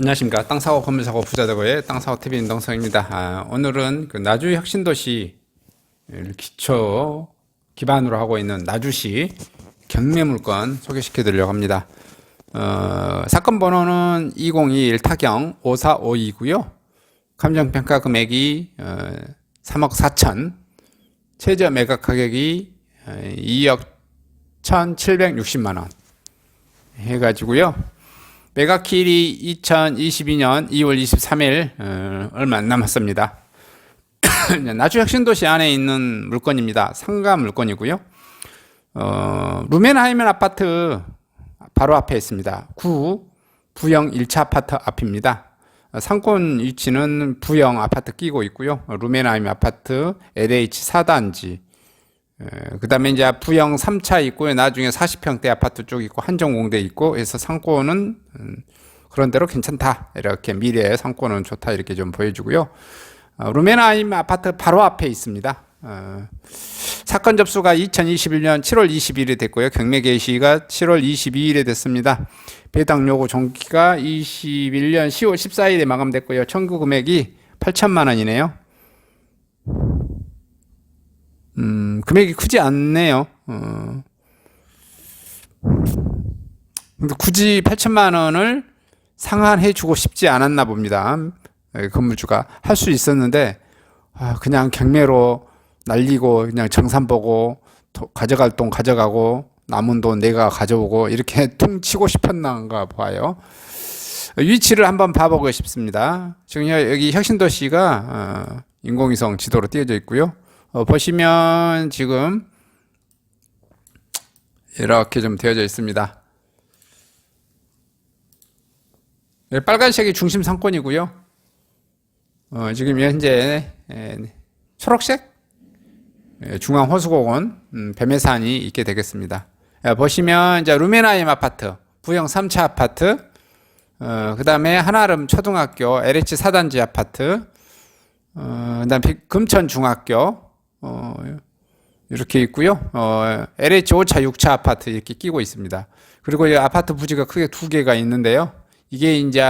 안녕하십니까 땅 사고 건물 사고 부자 되고의 땅 사고 TV 인동성입니다. 아, 오늘은 그 나주 혁신 도시 기초 기반으로 하고 있는 나주시 경매 물건 소개시켜 드리려고 합니다. 어, 사건 번호는 2021 타경 5452고요. 감정 평가 금액이 어, 3억 4천, 최저 매각 가격이 어, 2억 1,760만 원 해가지고요. 매각일이 2022년 2월 23일 어, 얼마 안 남았습니다. 나주 혁신도시 안에 있는 물건입니다. 상가 물건이고요. 어, 루멘하이멘 아파트 바로 앞에 있습니다. 구 부영 1차 아파트 앞입니다. 어, 상권 위치는 부영 아파트 끼고 있고요. 루멘하임 아파트 LH 4단지 그 다음에 이제 부영 3차 있고요. 나중에 40평대 아파트 쪽 있고 한정공대 있고 해서 상권은 음, 그런 대로 괜찮다. 이렇게 미래의 상권은 좋다. 이렇게 좀 보여주고요. 어, 루메나임 아파트 바로 앞에 있습니다. 어, 사건 접수가 2021년 7월 20일에 됐고요. 경매 개시가 7월 22일에 됐습니다. 배당 요구 종기가 21년 10월 14일에 마감됐고요. 청구 금액이 8천만 원이네요. 음, 금액이 크지 않네요. 어. 굳이 8천만 원을 상환해 주고 싶지 않았나 봅니다. 예, 건물주가 할 수 있었는데 아, 그냥 경매로 날리고 그냥 정산 보고 도- 가져갈 돈 가져가고 남은 돈 내가 가져오고 이렇게 퉁치고 싶었나가 봐요. 위치를 한번 봐보고 싶습니다. 지금 여기 혁신도시가 어, 인공위성 지도로 띄어져 있고요. 어, 보시면 지금 이렇게 좀 되어져 있습니다. 네, 빨간색이 중심 상권이고요. 어, 지금 현재 에, 초록색 예, 중앙 호수공원 음, 뱀해산이 있게 되겠습니다. 예, 보시면 이제 루메나임 아파트 부영 3차 아파트 어, 그 다음에 한아름 초등학교 LH 4단지 아파트 어, 그다음 금천 중학교 어, 이렇게 있고요. 어, LH 5차, 6차 아파트 이렇게 끼고 있습니다. 그리고 이 아파트 부지가 크게 두 개가 있는데요. 이게 이제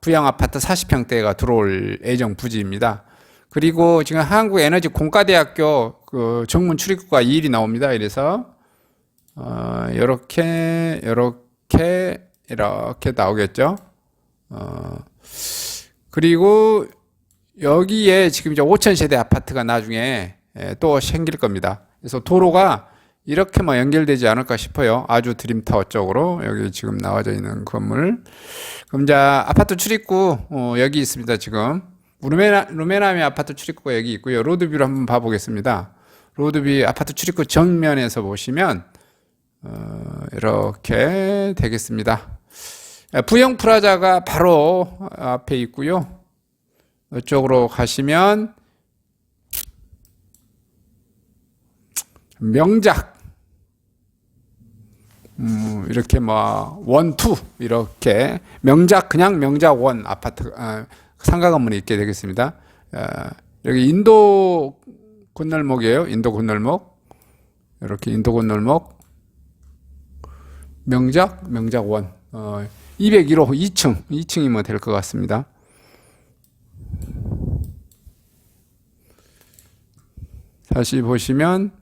부양 아파트 40평대가 들어올 예정 부지입니다. 그리고 지금 한국에너지 공과대학교 그 정문 출입구가 2일이 나옵니다. 이래서 어, 이렇게 이렇게 이렇게 나오겠죠. 어, 그리고 여기에 지금 이제 5천 세대 아파트가 나중에 예, 또 생길 겁니다. 그래서 도로가 이렇게 뭐 연결되지 않을까 싶어요. 아주 드림타워 쪽으로 여기 지금 나와져 있는 건물. 그럼 이제 아파트 출입구 어, 여기 있습니다. 지금 루메나 루메나미 아파트 출입구가 여기 있고요. 로드뷰를 한번 봐보겠습니다. 로드뷰 아파트 출입구 정면에서 보시면 어, 이렇게 되겠습니다. 예, 부영 프라자가 바로 앞에 있고요. 이쪽으로 가시면 명작 음, 이렇게 뭐 원투 이렇게 명작 그냥 명작 원 아파트 아, 상가 건물이 있게 되겠습니다. 아, 여기 인도 건널목이에요. 인도 건널목 이렇게 인도 건널목 명작 명작 원 어, 201호 2층 2층이면 될 것 같습니다. 다시 보시면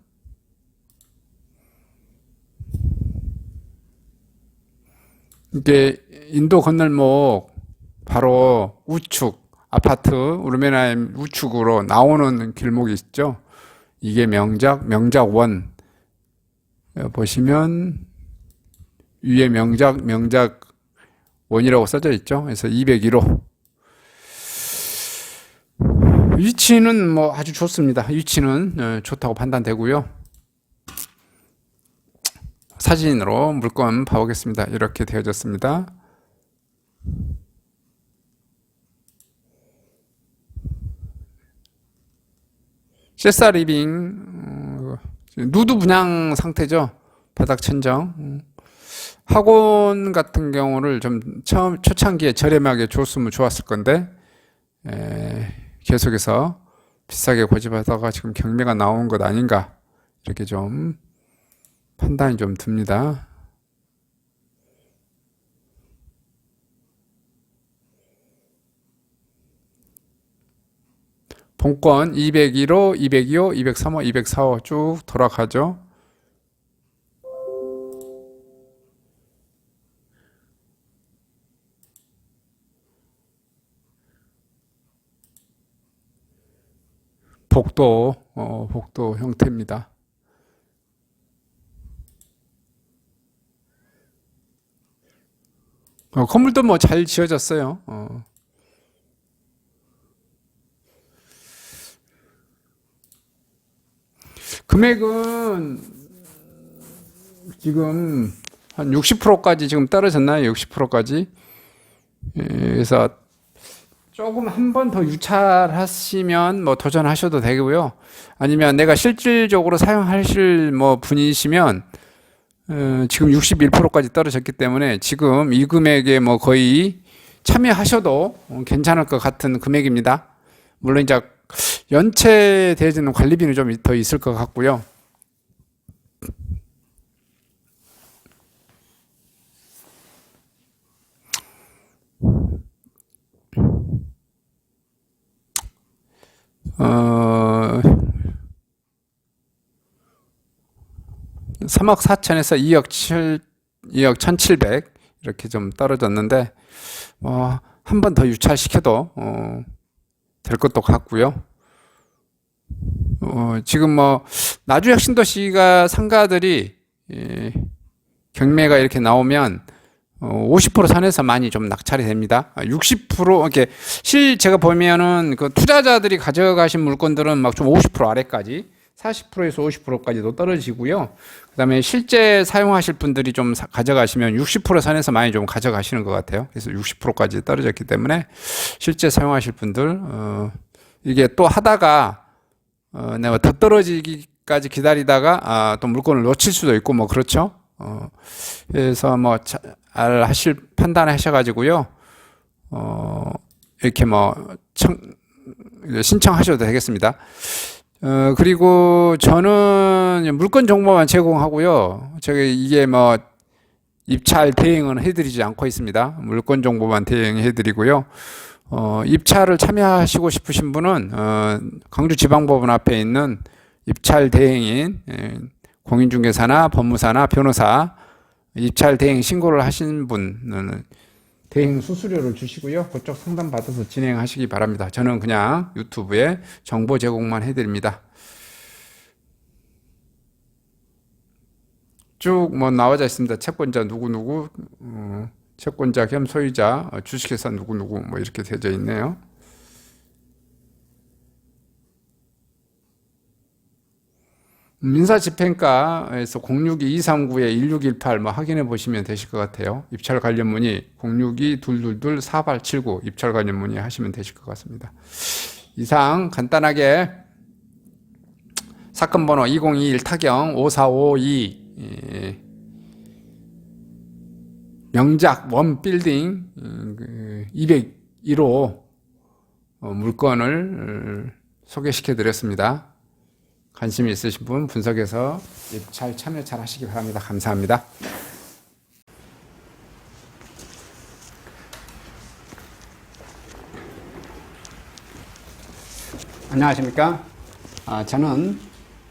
이게 인도 건널목 바로 우측 아파트 우르메나임 우측으로 나오는 길목이 있죠. 이게 명작 명작 원 여기 보시면 위에 명작 명작 원이라고 써져 있죠. 그래서 201호 위치는 뭐 아주 좋습니다. 위치는 어, 좋다고 판단되고요. 사진으로 물건 봐보겠습니다. 이렇게 되어졌습니다. 셰사 리빙 어, 누드 분양 상태죠. 바닥 천정. 음. 학원 같은 경우를 좀 처음 초창기에 저렴하게 줬으면 좋았을 건데 에, 계속해서 비싸게 고집하다가 지금 경매가 나온 것 아닌가 이렇게 좀 판단이 좀 듭니다. 본권 201호, 202호, 203호, 204호 쭉 돌아가죠. 복도, 어, 복도 형태입니다. 어, 건물도 뭐 잘 지어졌어요. 어. 금액은 지금 한 60%까지 지금 떨어졌나요? 60%까지. 예, 그래서 조금 한 번 더 유찰하시면 뭐 도전하셔도 되고요. 아니면 내가 실질적으로 사용하실 뭐 분이시면 어, 지금 61%까지 떨어졌기 때문에 지금 이 금액에 뭐 거의 참여하셔도 어, 괜찮을 것 같은 금액입니다. 물론 이제 연체 대지는 관리비는 좀 더 있을 것 같고요. 3억 4천에서 2억 7, 2억 1,700 이렇게 좀 떨어졌는데 뭐한번 더 유찰시켜도 어, 될 것도 같고요. 어, 지금 뭐 나주혁 신도시가 상가들이 예, 경매가 이렇게 나오면 어, 50% 선에서 많이 좀 낙찰이 됩니다. 60% 이렇게 실 제가 보면은 그 투자자들이 가져가신 물건들은 막 좀 50% 아래까지 40%에서 50%까지도 떨어지고요. 그다음에 실제 사용하실 분들이 좀 사- 가져가시면 60% 선에서 많이 좀 가져가시는 것 같아요. 그래서 60%까지 떨어졌기 때문에 실제 사용하실 분들 어, 이게 또 하다가 어, 내가 더 떨어지기까지 기다리다가 아, 또 물건을 놓칠 수도 있고 뭐 그렇죠. 어, 그래서 뭐 잘 하실 판단하셔가지고요. 어, 이렇게 뭐 청, 신청하셔도 되겠습니다. 어, 그리고 저는 물건 정보만 제공하고요. 저기 이게 뭐 입찰 대행은 해드리지 않고 있습니다. 물건 정보만 대행해드리고요. 어, 입찰을 참여하시고 싶으신 분은 어, 광주지방법원 앞에 있는 입찰 대행인 예, 공인중개사나 법무사나 변호사 입찰 대행 신고를 하신 분은 대행 수수료를 주시고요. 그쪽 상담 받아서 진행하시기 바랍니다. 저는 그냥 유튜브에 정보 제공만 해드립니다. 쭉 뭐 나와져 있습니다. 채권자 누구 누구, 어, 채권자 겸 소유자, 어, 주식회사 누구 누구 뭐 이렇게 되어 있네요. 민사집행과에서 062-239-1618뭐 확인해 보시면 되실 것 같아요. 입찰 관련 문의 062-222-4879 입찰 관련 문의 하시면 되실 것 같습니다. 이상 간단하게 사건 번호 2021 타경 5452 예, 명작 원 빌딩 201호 어, 물건을 어, 소개시켜 드렸습니다. 관심이 있으신 분 분석해서 입찰 참여 잘 하시기 바랍니다. 감사합니다. 안녕하십니까? 아, 저는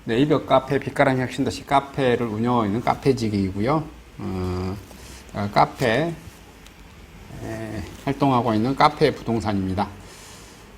네이버 카페 빛가람 혁신도시 카페를 운영하고 있는 카페직이고요. 어, 어, 카페 에, 활동하고 있는 카페 부동산입니다.